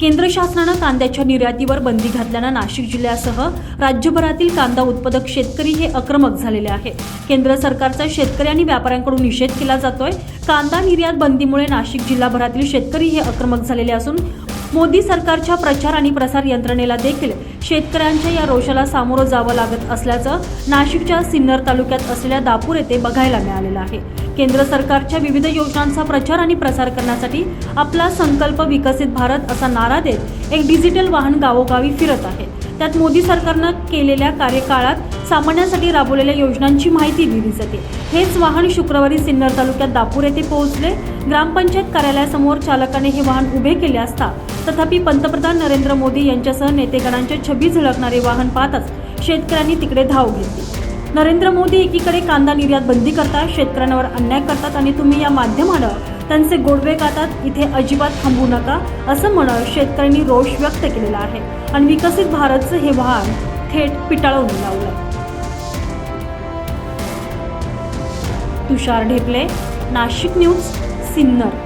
केंद्र शासनानं कांद्याच्या निर्यातीवर बंदी घातल्यानं नाशिक जिल्ह्यासह राज्यभरातील कांदा उत्पादक शेतकरी हे आक्रमक झालेले आहे. केंद्र सरकारचा शेतकरी आणि व्यापाऱ्यांकडून निषेध केला जातोय. कांदा निर्यात बंदीमुळे नाशिक जिल्हाभरातील शेतकरी हे आक्रमक झालेले असून मोदी सरकारच्या प्रचार आणि प्रसार यंत्रणेला देखील शेतकऱ्यांच्या या रोषाला सामोरं जावं लागत असल्याचं नाशिकच्या सिन्नर तालुक्यात असलेल्या दापूर येथे बघायला मिळालेलं आहे. केंद्र सरकारच्या विविध योजनांचा प्रचार आणि प्रसार करण्यासाठी आपला संकल्प विकसित भारत असा नारा देत एक डिजिटल वाहन गावोगावी फिरत आहे. त्यात मोदी सरकारनं केलेल्या कार्यकाळात सामान्यांसाठी राबवलेल्या योजनांची माहिती दिली जाते. हेच वाहन शुक्रवारी सिन्नर तालुक्यात दापूर येथे पोहोचले. ग्रामपंचायत कार्यालयासमोर चालकाने हे वाहन उभे केले असता तथापि पंतप्रधान नरेंद्र मोदी यांच्यासह नेतेगणांचे छबी झळकणारे वाहन पाहताच शेतकऱ्यांनी तिकडे धाव घेतली. नरेंद्र मोदी एकीकडे कांदा निर्यात बंदी करतात शेतकऱ्यांवर अन्याय करतात आणि तुम्ही या माध्यमानं त्यांचे गोडवे गातात इथे अजिबात थांबू नका असं म्हणत शेतकऱ्यांनी रोष व्यक्त केलेला आहे आणि विकसित भारतचं हे वाहन थेट पिटाळून लावलं. तुषार ढेपले नाशिक न्यूज सिन्नर.